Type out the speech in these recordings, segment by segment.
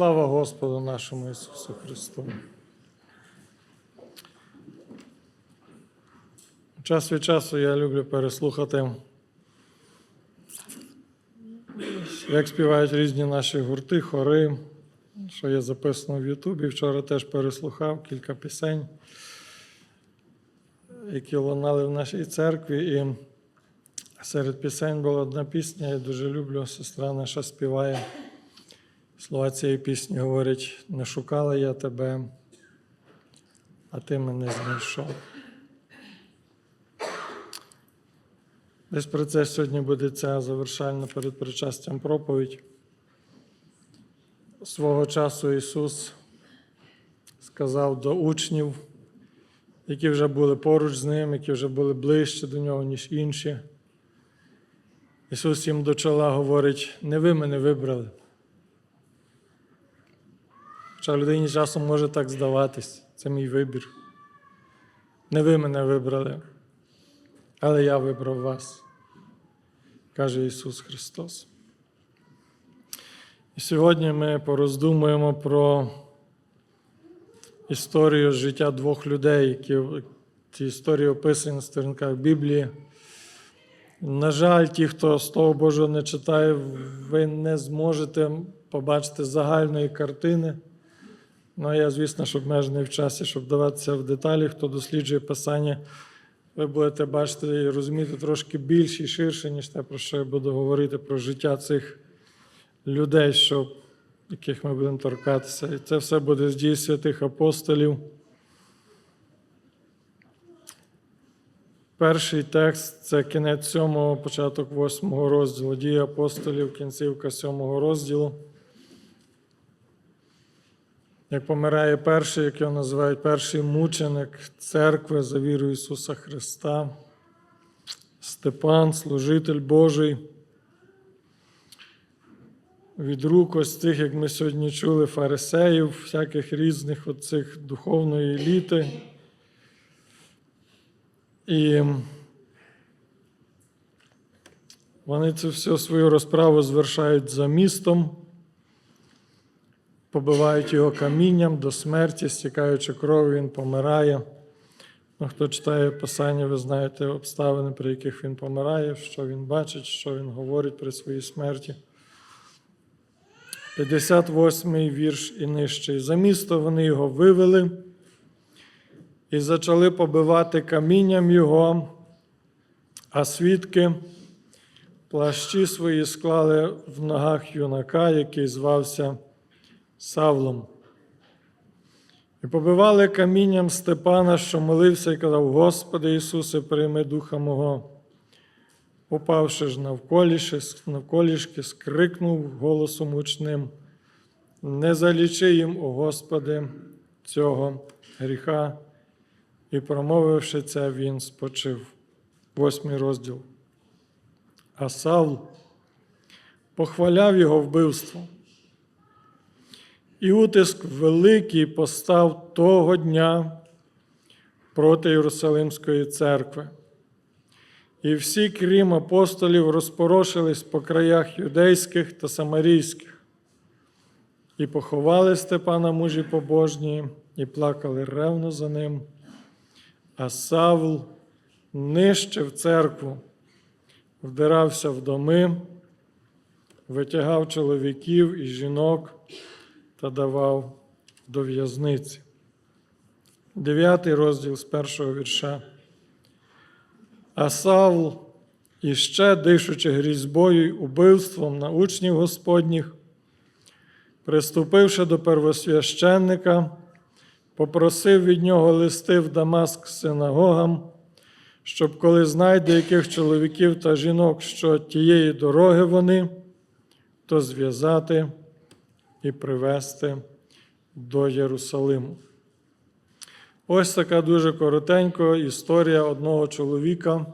Слава Господу нашому Ісусу Христу. Час від часу я люблю переслухати, як співають різні наші гурти, хори, що є записано в Ютубі. Вчора теж переслухав кілька пісень, які лунали в нашій церкві. І серед пісень була одна пісня, я дуже люблю, сестра наша співає. Слова цієї пісні говорять: не шукала я тебе, а ти мене знайшов. Десь про це сьогодні буде ця завершальна перед причастям проповідь. Свого часу Ісус сказав до учнів, які вже були поруч з ним, які вже були ближче до нього, ніж інші. Ісус їм до чола говорить: не ви мене вибрали. Хоча людині часом може так здаватись, це мій вибір. Не ви мене вибрали, але я вибрав вас, каже Ісус Христос. І сьогодні ми пороздумуємо про історію життя двох людей, які ці історії описані на сторінках Біблії. На жаль, ті, хто того Божого не читає, ви не зможете побачити загальної картини. Ну, я, звісно, ж обмежений в часі, щоб даватися в деталі, хто досліджує Писання, ви будете бачити і розуміти трошки більше і ширше, ніж те, про що я буду говорити, про життя цих людей, що, яких ми будемо торкатися. І це все буде з дій святих апостолів. Перший текст це кінець 7, початок 8 розділу. Дії апостолів, кінцівка 7 розділу. Як помирає перший, як його називають перший мученик церкви за віру Ісуса Христа, Степан, служитель Божий. Від рук ось тих, як ми сьогодні чули, фарисеїв, всяких різних оцих духовної еліти. І вони цю всю свою розправу звершають за містом побивають його камінням до смерті, стікаючи кров'ю, він помирає. Ну, Хто читає Писання, ви знаєте обставини, при яких він помирає, що він бачить, що він говорить при своїй смерті. 58-й вірш і нижчий. За місто вони його вивели і почали побивати камінням його, а свідки плащі свої склали в ногах юнака, який звався. Савлом. І побивали камінням Степана, що молився і казав: Господи Ісусе, прийми духа мого. Упавши ж навколішки, скрикнув голосом учним: Не залічи їм, о Господи, цього гріха. І, промовивши це, він спочив. Восьмий розділ. А Савл похваляв його вбивство. І утиск великий постав того дня проти Єрусалимської церкви. І всі, крім апостолів, розпорошились по краях юдейських та самарійських, і поховали Степана мужі побожні, і плакали ревно за ним. А Савл нищив церкву, вдирався в доми, витягав чоловіків і жінок та давав до в'язниці. Дев'ятий розділ з першого вірша. А Савл, іще дишучи грізьбою й убивством на учнів Господніх, приступивши до первосвященника, попросив від нього листи в Дамаск синагогам, щоб коли знайде яких чоловіків та жінок, що тієї дороги вони, то зв'язати і привести до Єрусалиму. Ось така дуже коротенька історія одного чоловіка,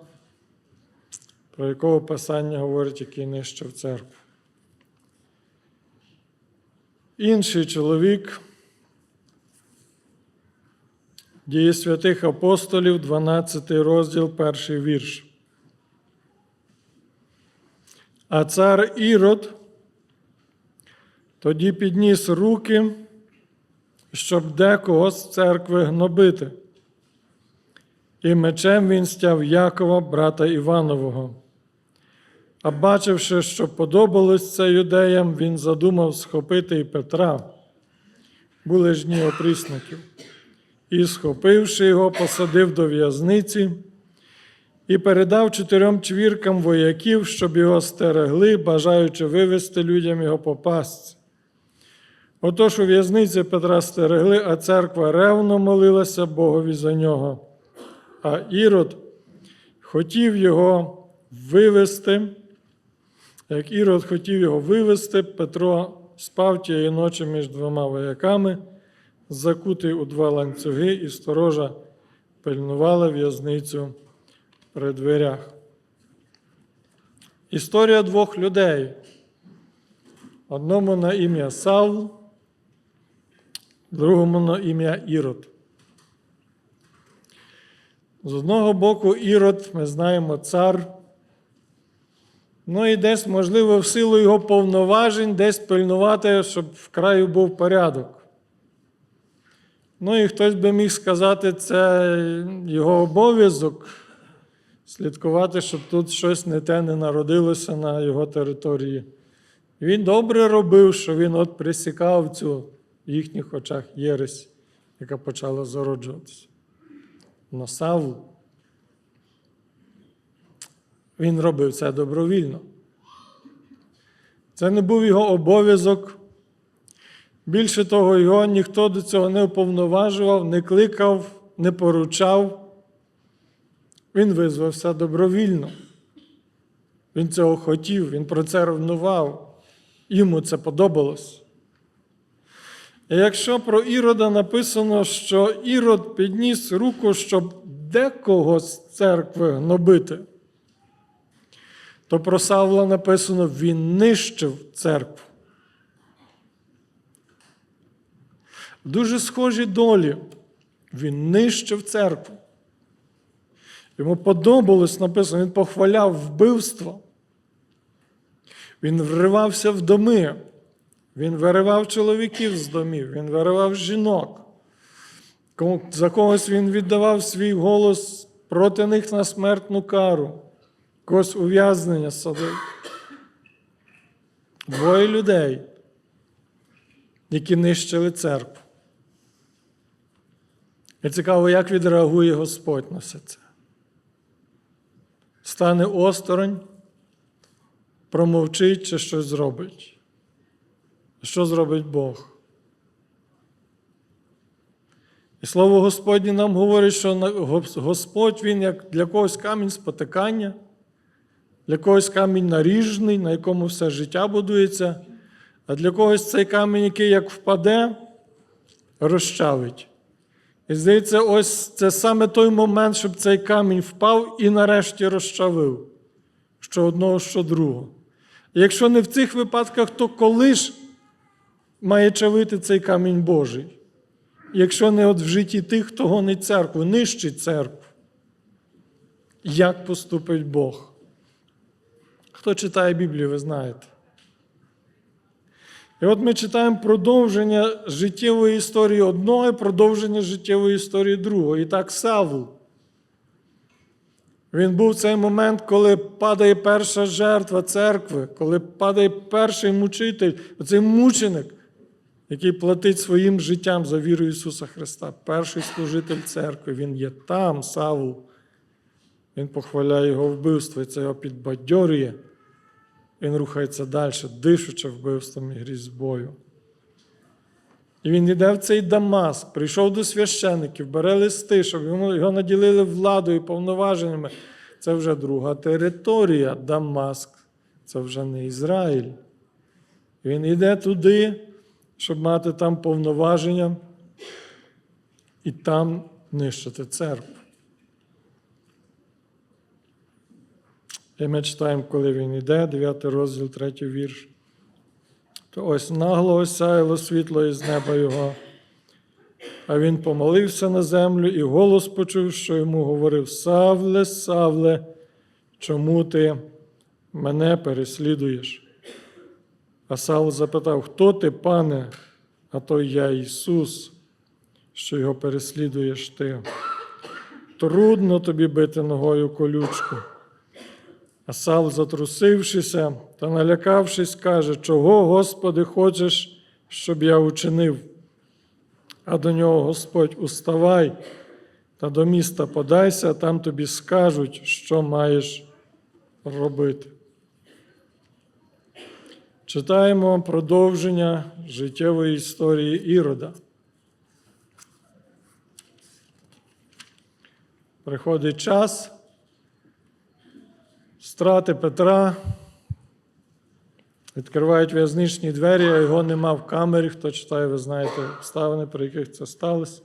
про якого Писання говорить, який нищив церкву. Інший чоловік, дії святих апостолів, 12 розділ, перший вірш. А цар Ірод Тоді підніс руки, щоб декого з церкви гнобити. І мечем він стяв Якова, брата Іванового. А бачивши, що подобалось це юдеям, він задумав схопити і Петра, були ж дні опрісників, і, схопивши його, посадив до в'язниці і передав чотирьом чвіркам вояків, щоб його стерегли, бажаючи вивести людям його по пастці. Отож у в'язниці Петра стерегли, а церква ревно молилася Богові за нього. А Ірод хотів його вивести. Як Ірод хотів його вивести, Петро спав тієї ночі між двома вояками, закутий у два ланцюги, і сторожа пильнувала в'язницю при дверях. Історія двох людей. Одному на ім'я Савл, другому на ім'я Ірод. З одного боку, Ірод, ми знаємо, цар. Ну і десь, можливо, в силу його повноважень, десь пильнувати, щоб в краю був порядок. Ну і хтось би міг сказати, це його обов'язок слідкувати, щоб тут щось не те не народилося на його території. Він добре робив, що він от присікав цю в їхніх очах єресь, яка почала зароджуватися. Но Савл, він робив це добровільно. Це не був його обов'язок. Більше того, його ніхто до цього не уповноважував, не кликав, не поручав. Він визвався добровільно. Він цього хотів, він про це ревнував. Йому це подобалось. Якщо про Ірода написано, що Ірод підніс руку, щоб декого з церкви гнобити, то про Савла написано, він нищив церкву. Дуже схожі долі. Він нищив церкву. Йому подобалось написано, він похваляв вбивство. Він вривався в доми. Він виривав чоловіків з домів, він виривав жінок. За когось він віддавав свій голос проти них на смертну кару, когось ув'язнення садив. Двоє людей, які нищили церкву. І цікаво, як відреагує Господь на все це. Стане осторонь, промовчить чи щось зробить. Що зробить Бог? І слово Господнє нам говорить, що Господь Він як для когось камінь спотикання, для когось камінь наріжний, на якому все життя будується, а для когось цей камінь, який як впаде, розчавить. І здається, ось це саме той момент, щоб цей камінь впав і нарешті розчавив що одного, що другого. Якщо не в цих випадках, то коли ж має чавити цей камінь Божий? Якщо не от в житті тих, хто гонить церкву, нищить церкву. Як поступить Бог? Хто читає Біблію, ви знаєте. І от ми читаємо продовження життєвої історії одного і продовження життєвої історії другого. І так Савл. Він був цей момент, коли падає перша жертва церкви, коли падає перший мучитель, оцей мученик, який платить своїм життям за віру Ісуса Христа. Перший служитель церкви. Він є там, Савл. Він похваляє його вбивство, і це його підбадьорює. Він рухається далі, дишучи вбивством і грізьбою. І він йде в цей Дамаск, прийшов до священиків, бере листи, щоб його наділили владою і повноваженнями. Це вже друга територія Дамаск. Це вже не Ізраїль. Він йде туди, щоб мати там повноваження і там нищити церкву. І ми читаємо, коли він йде, 9 розділ, 3 вірш. То ось нагло осяяло світло із неба його. А він помолився на землю і голос почув, що йому говорив: Савле, Савле, чому ти мене переслідуєш? А Саул запитав, хто ти, пане? А то я Ісус, що його переслідуєш ти. Трудно тобі бити ногою колючку. А Сал, затрусившися та налякавшись, каже, чого, Господи, хочеш, щоб я учинив? А до нього Господь уставай та до міста подайся, там тобі скажуть, що маєш робити. Читаємо продовження життєвої історії Ірода. Приходить час страти Петра. Відкривають в'язничні двері, а його нема в камері. Хто читає, ви знаєте обставини, при яких це сталося.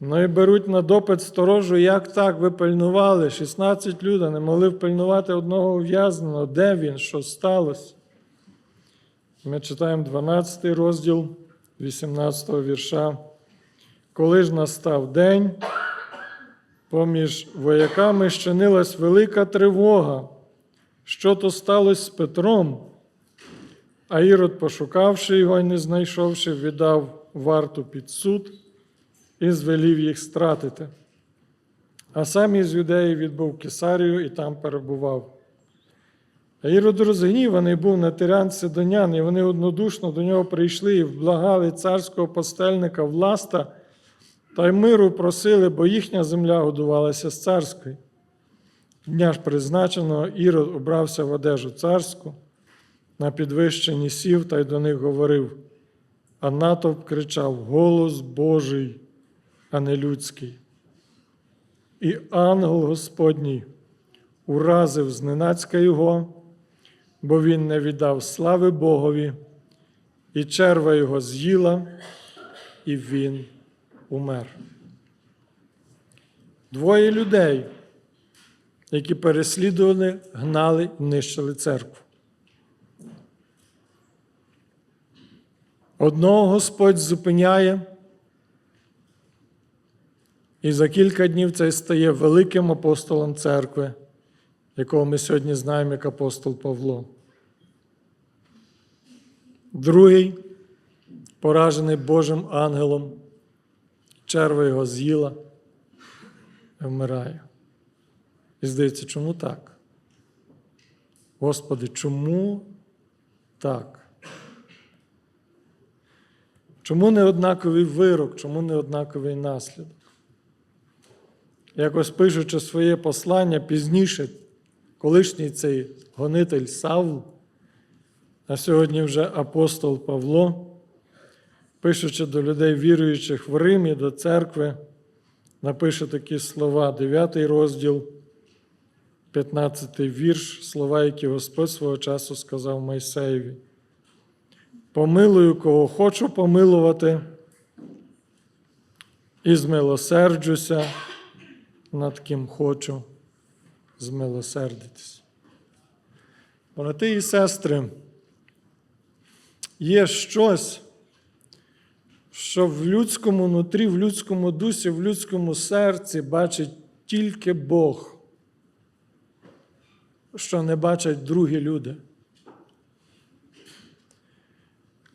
Ну і беруть на допит сторожу, як так ви пильнували? 16 людей не могли впильнувати одного ув'язненого. Де він? Що сталося? Ми читаємо 12 розділ 18 вірша. Коли ж настав день, поміж вояками щинилась велика тривога. Що то сталося з Петром? А Ірод, пошукавши його і не знайшовши, віддав варту під суд і звелів їх стратити. А сам із юдеї відбув Кесарію і там перебував. А Ірод розгніваний був на тирян Сидонян, і вони однодушно до нього прийшли і вблагали царського постельника власта та й миру просили, бо їхня земля годувалася з царської. Дня ж призначеного Ірод убрався в одежу царську, на підвищенні сів та й до них говорив, а натовп кричав голос Божий, а не людський. І ангел Господній уразив зненацька його, бо він не віддав слави Богові, і черва його з'їла, і він умер. Двоє людей, які переслідували, гнали і нищили церкву. Одного Господь зупиняє, і за кілька днів цей стає великим апостолом церкви, якого ми сьогодні знаємо як апостол Павло. Другий, поражений Божим ангелом, черва його з'їла і вмирає. І здається, чому так? Господи, чому так? Чому не однаковий вирок, чому не однаковий наслідок? Якось пишучи своє послання пізніше, колишній цей гонитель Савл, а сьогодні вже апостол Павло, пишучи до людей, віруючих в Римі, до церкви, напише такі слова, 9 розділ, 15 вірш, слова, які Господь свого часу сказав Мойсеєві. Помилую, кого хочу помилувати, і змилосерджуся, над ким хочу змилосердитись. Брати і сестри, є щось, що в людському нутрі, в людському дусі, в людському серці бачить тільки Бог, що не бачать другі люди.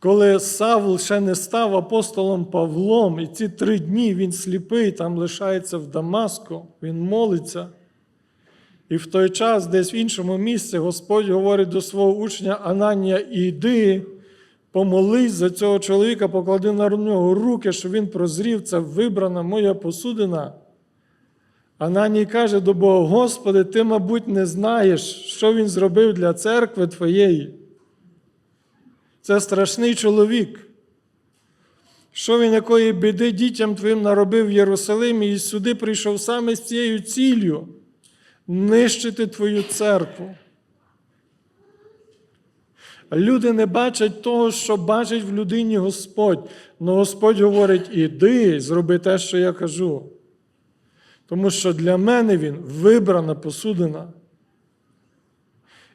Коли Савл ще не став апостолом Павлом, і ці три дні він сліпий, там лишається в Дамаску, він молиться. І в той час, десь в іншому місці, Господь говорить до свого учня Ананія: іди, помолись за цього чоловіка, поклади на нього руки, щоб він прозрів, це вибрана моя посудина. Ананій каже до Бога: Господи, ти, мабуть, не знаєш, що він зробив для церкви Твоєї. Це страшний чоловік. Що він якої біди дітям твоїм наробив в Єрусалимі і сюди прийшов саме з цією ціллю нищити твою церкву. Люди не бачать того, що бачить в людині Господь. Но Господь говорить: іди, зроби те, що я кажу. Тому що для мене він вибрана посудина.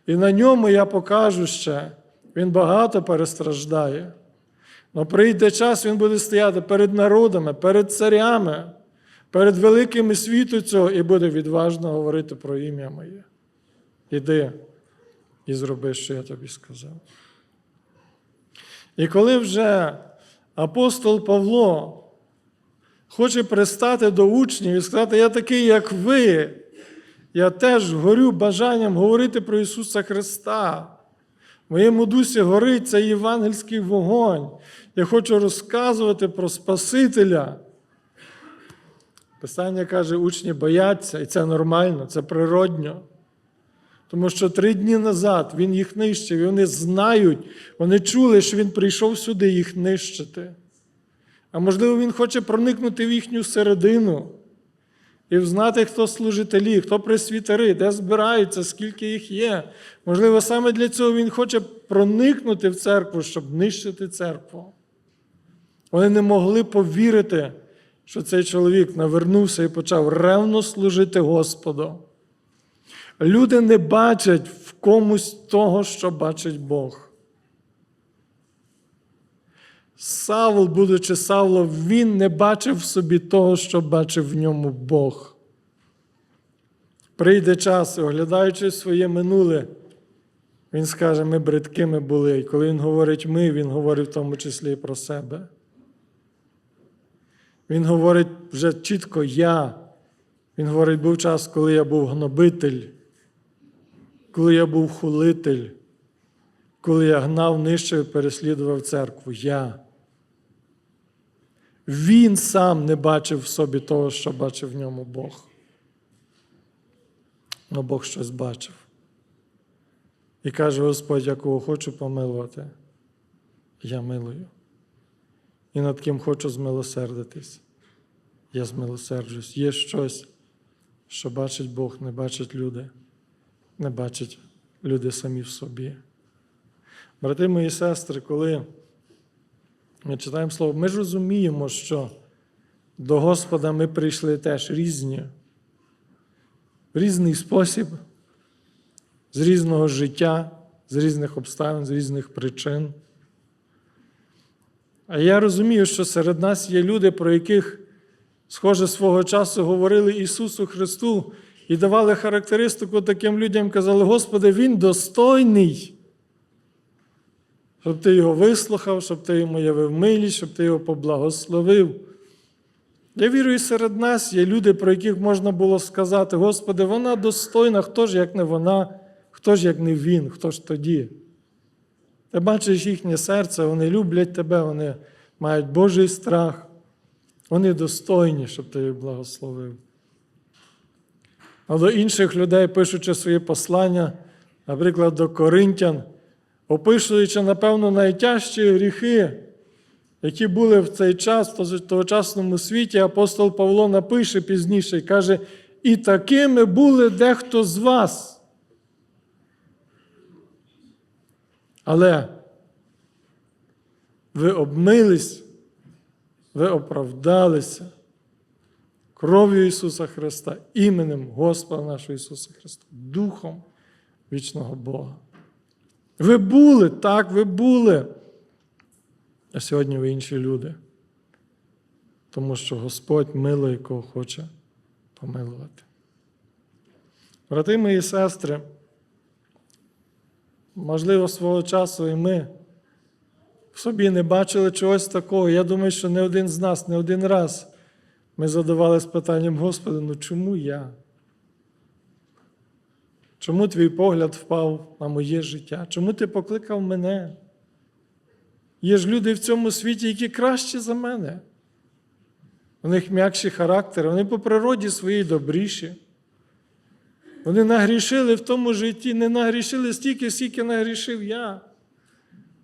І на ньому я покажу ще. Він багато перестраждає. Но прийде час, він буде стояти перед народами, перед царями, перед великими світу цього і буде відважно говорити про ім'я моє. Іди. і зроби, що я тобі сказав. І коли вже апостол Павло хоче пристати до учнів і сказати, я такий, як ви, я теж горю бажанням говорити про Ісуса Христа. Моєму дусі горить цей євангельський вогонь. Я хочу розказувати про Спасителя. Писання каже, учні бояться, і це нормально, це природньо. Тому що три дні назад він їх нищив, і вони знають, вони чули, що він прийшов сюди їх нищити. А можливо, він хоче проникнути в їхню середину і взнати, хто служителі, хто пресвітери, де збираються, скільки їх є. Можливо, саме для цього він хоче проникнути в церкву, щоб нищити церкву. Вони не могли повірити, що цей чоловік навернувся і почав ревно служити Господу. Люди не бачать в комусь того, що бачить Бог. Савл, будучи Савлом, він не бачив в собі того, що бачив в ньому Бог. Прийде час, оглядаючи своє минуле, він скаже, ми бридкими були. І коли він говорить ми, він говорить в тому числі і про себе. Він говорить вже чітко я. Він говорить, був час, коли я був гнобитель, коли я був хулитель, коли я гнав, нищив і переслідував церкву. Я. Він сам не бачив в собі того, що бачив в ньому Бог. Но Бог щось бачив. І каже Господь, якого хочу помилувати, я милую. І над ким хочу змилосердитись, я змилосерджусь. Є щось, що бачить Бог, не бачать люди, не бачать люди самі в собі. Брати мої сестри, коли ми читаємо слово, ми ж розуміємо, що до Господа ми прийшли теж різні, в різний спосіб, з різного життя, з різних обставин, з різних причин. А я розумію, що серед нас є люди, про яких, схоже, свого часу говорили Ісусу Христу і давали характеристику таким людям, казали, Господи, Він достойний, щоб Ти його вислухав, щоб Ти йому явив милість, щоб Ти його поблагословив. Я вірю, і серед нас є люди, про яких можна було сказати, Господи, вона достойна, хто ж як не вона, хто ж як не він, хто ж тоді. Ти бачиш їхнє серце, вони люблять тебе, вони мають Божий страх, вони достойні, щоб ти їх благословив. А до інших людей, пишучи свої послання, наприклад, до Коринтян, описуючи, напевно, найтяжчі гріхи, які були в цей час, в тогочасному світі, апостол Павло напише пізніше і каже: і такими були дехто з вас. Але ви обмились, ви оправдалися кров'ю Ісуса Христа, іменем Господа нашого Ісуса Христа, Духом вічного Бога. Ви були, так, ви були. А сьогодні ви інші люди. Тому що Господь милує, кого хоче помилувати. Брати мої сестри, можливо, свого часу і ми в собі не бачили чогось такого. Я думаю, що не один з нас, не один раз ми задавалися питанням, Господи, ну чому я? Чому твій погляд впав на моє життя? Чому ти покликав мене? Є ж люди в цьому світі, які кращі за мене. У них м'якші характери, вони по природі своїй добріші. Вони нагрішили в тому житті, не нагрішили стільки, скільки нагрішив я.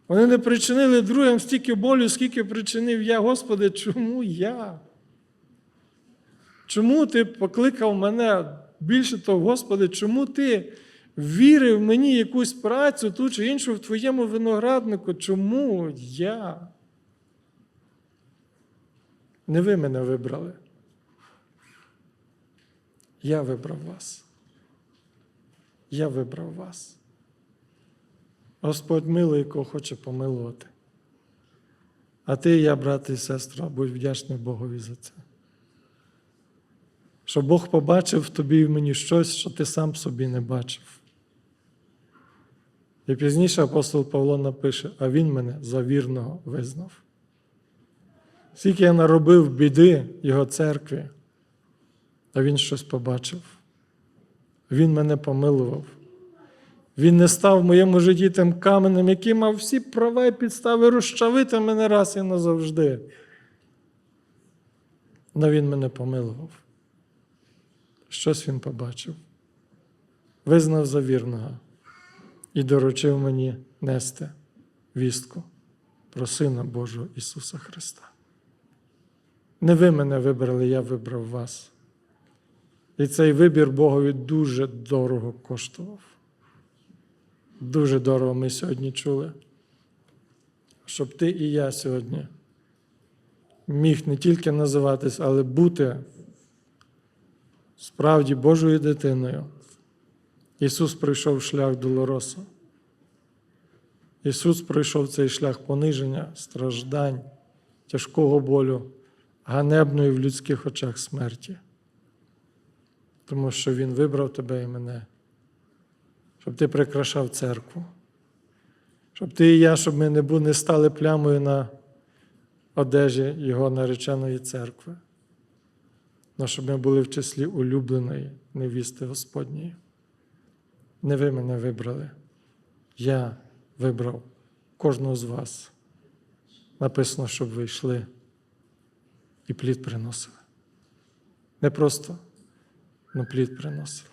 Вони не причинили другим стільки болю, скільки причинив я. Господи, чому я? Чому ти покликав мене більше того, Господи, чому ти вірив мені якусь працю ту чи іншу в твоєму винограднику? Чому я? Не ви мене вибрали. Я вибрав вас. Я вибрав вас. Господь милий, кого хоче помилувати. А ти, я, брати і сестра, будь вдячний Богові за це. Що Бог побачив в тобі і в мені щось, що ти сам собі не бачив. І пізніше апостол Павло напише, а він мене за вірного визнав. Скільки я наробив біди його церкві, а він щось побачив. Він мене помилував. Він не став в моєму житті тим каменем, який мав всі права і підстави розчавити мене раз і назавжди. Але він мене помилував. Щось він побачив, визнав за вірного і доручив мені нести вістку про Сина Божого Ісуса Христа. Не ви мене вибрали, я вибрав вас. І цей вибір Богові дуже дорого коштував. Дуже дорого ми сьогодні чули. Щоб ти і я сьогодні міг не тільки називатись, але бути справді Божою дитиною. Ісус пройшов шлях долоросу. Ісус пройшов цей шлях пониження, страждань, тяжкого болю, ганебної в людських очах смерті. Тому що Він вибрав тебе і мене, щоб ти прикрашав церкву, щоб ти і я, щоб ми не стали плямою на одежі Його нареченої церкви, але щоб ми були в числі улюбленої невісти Господньої. Не ви мене вибрали. Я вибрав кожного з вас. Написано, щоб ви йшли і плід приносили. Не просто, але плід приносили.